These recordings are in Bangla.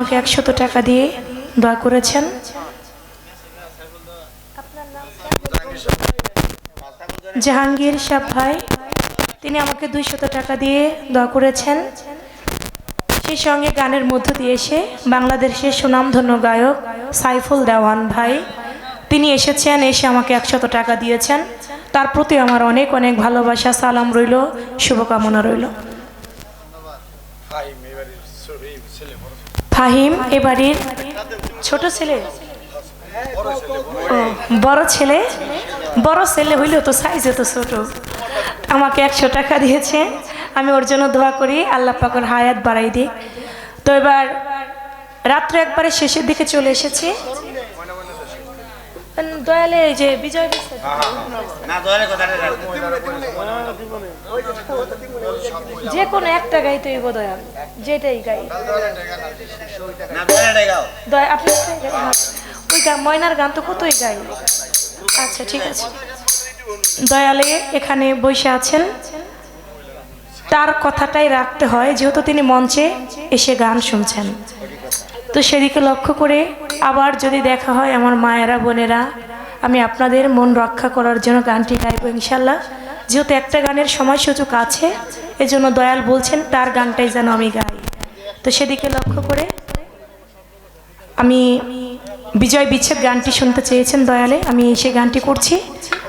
আমাকে একশত টাকা দিয়ে দয়া করেছেন। জাহাঙ্গীর সাহ ভাই, তিনি আমাকে দুইশত টাকা দিয়ে দয়া করেছেন। সেই সঙ্গে গানের মধ্য দিয়ে এসে বাংলাদেশের সুনামধন্য গায়ক সাইফুল দেওয়ান ভাই, তিনি এসেছেন, এসে আমাকে একশত টাকা দিয়েছেন। তার প্রতি আমার অনেক অনেক ভালোবাসা, সালাম রইল, শুভকামনা রইল। ফাহিম, এ বাড়ির ছোট ছেলে। বড় ছেলে? বড় ছেলে হইলেও তো সাইজ তো ছোট। আমাকে একশো টাকা দিয়েছে। আমি ওর জন্য দোয়া করি, আল্লাহ পাকর হায়াত বাড়াই দিই তো এবার রাত্রে একবারে শেষের দিকে চলে এসেছি। দয়ালে এই যে বিজয় দয়ালে কথাটা রাখ। যে কোনো একটা গাইতে হইব দয়াল যেটাই গাই। আপনি গাই? হ্যাঁ। ওই গান ময়নার গান তো কতই গাই। আচ্ছা ঠিক আছে। দয়ালে এখানে বসে আছেন। তার কথাটাই রাখতে হয় যেহেতু তিনি মঞ্চে এসে গান শুনছেন। তো সেদিকে লক্ষ্য করে আবার যদি দেখা হয় আমার মায়েরা, বোনেরা, আমি আপনাদের মন রক্ষা করার জন্য গানটি গাইব ইনশাল্লাহ। যেহেতু একটা গানের সময় সুযোগ আছে, এজন্য দয়াল বলছেন তার গানটাই যেন আমি গাই। তো সেদিকে লক্ষ্য করে আমি বিজয় বিচ্ছেদ গানটি শুনতে চেয়েছেন দয়ালে, আমি সেই গানটি করছি।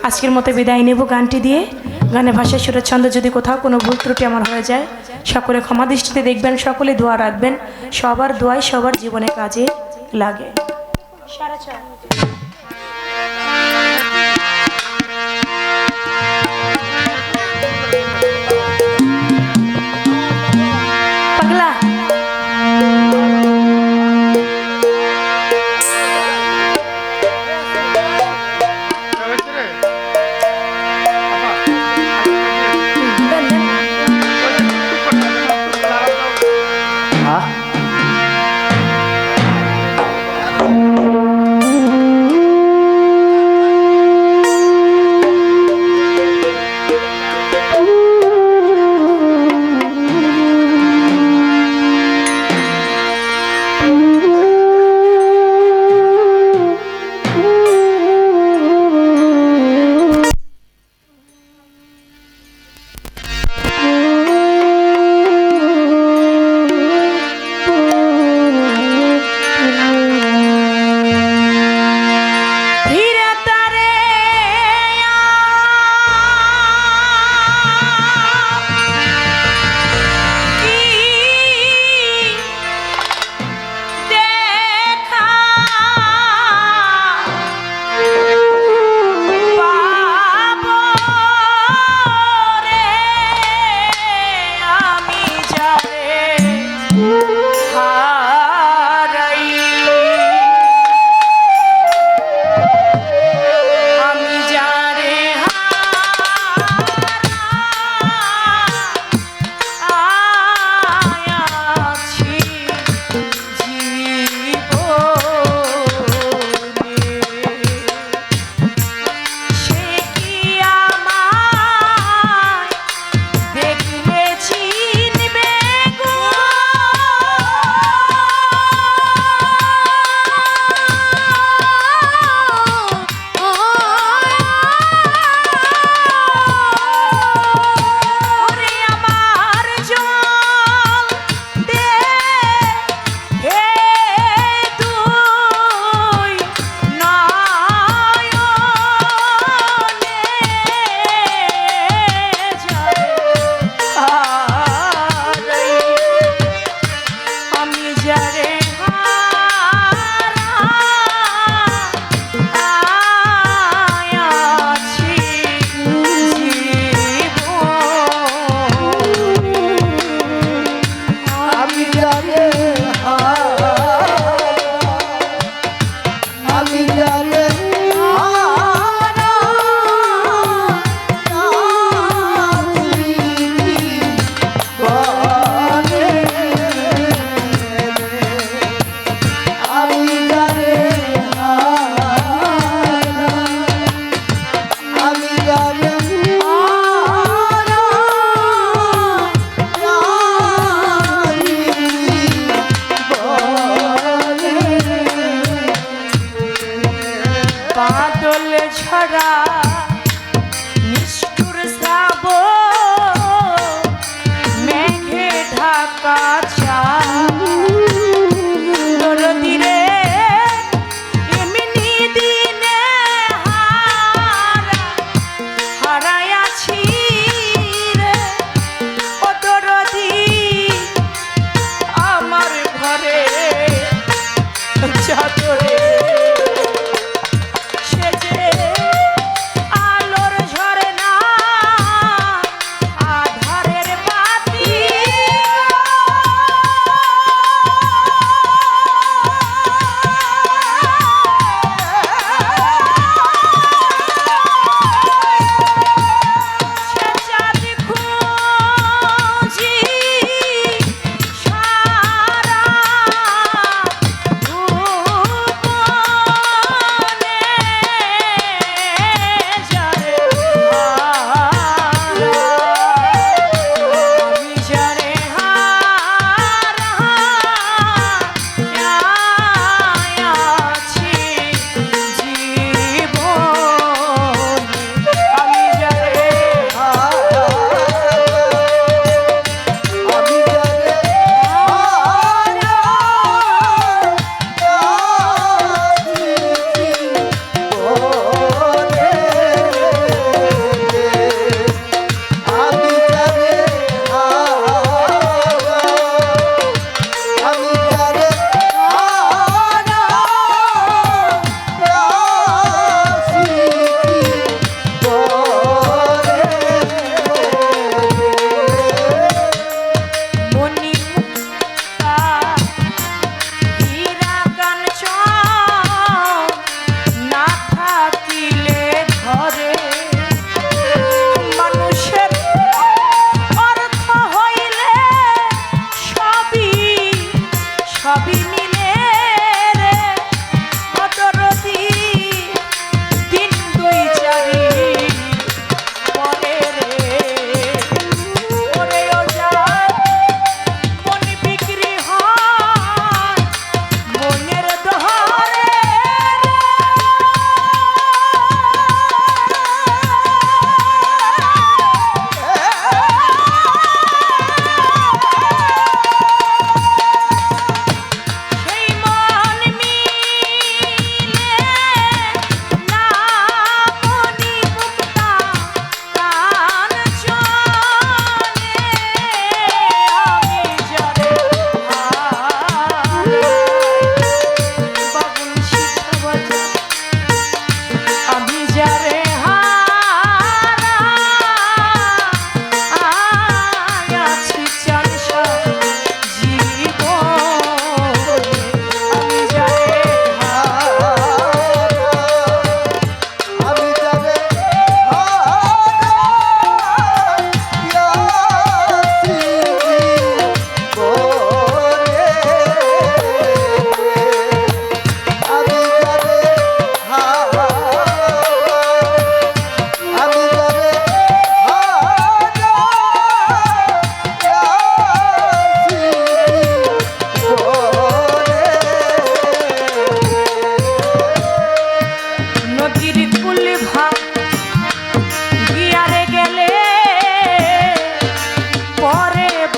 আজকের মতো বিদায় নেব গানটি দিয়ে। গানে ভাষায় সুরের ছন্দ যদি কোথাও কোনো ভুল ত্রুটি আমার হয়ে যায় সকলে ক্ষমা দৃষ্টিতে দেখবেন সকলে দোয়া রাখবেন। সবার দোয়াই সবার জীবনে কাজে লাগে। সাড়ে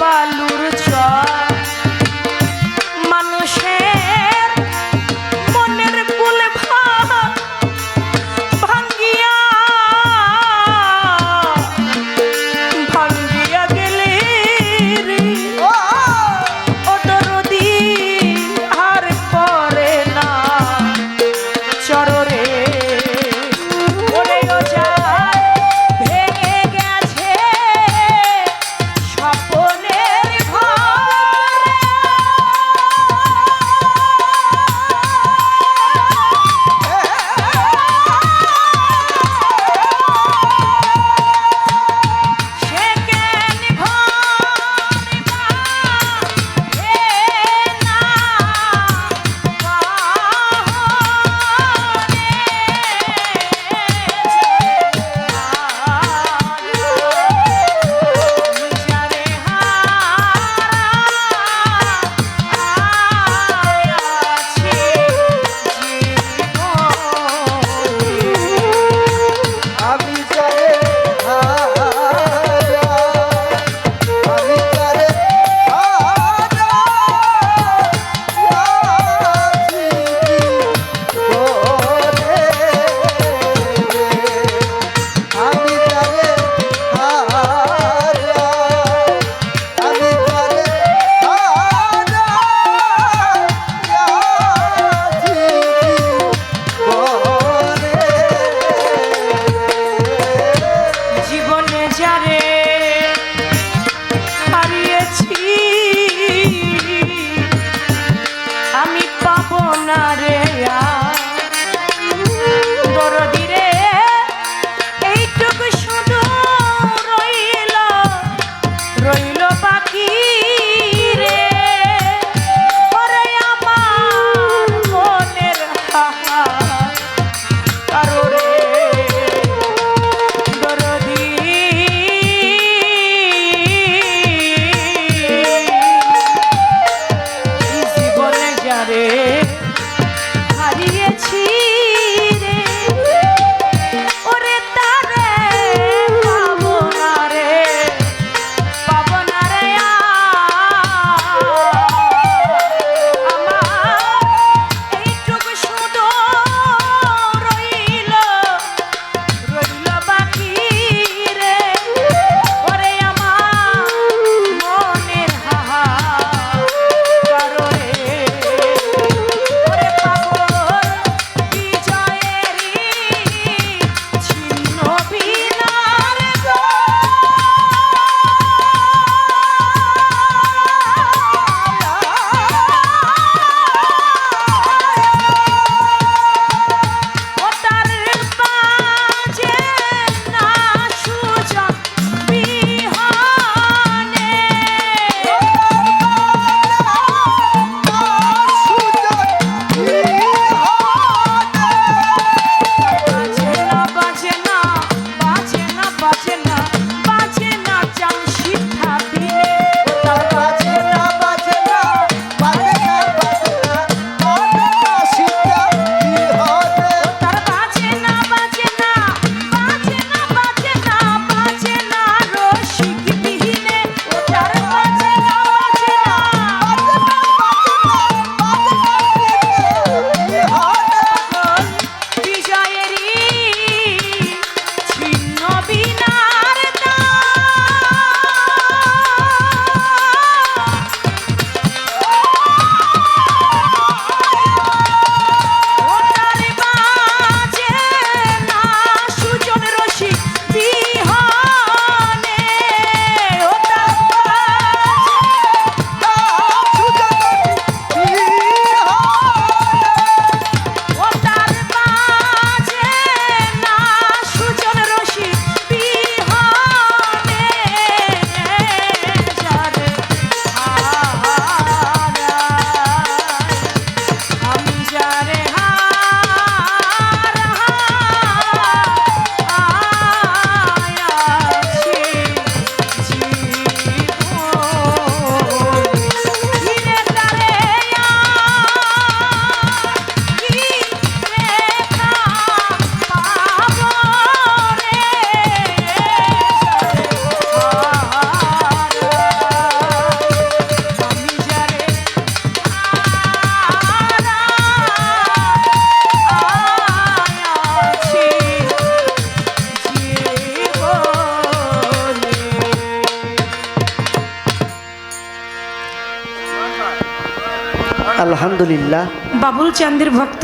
বালুর চর। মানুষের আলহামদুলিল্লাহ। বাবুল চান্দের ভক্ত?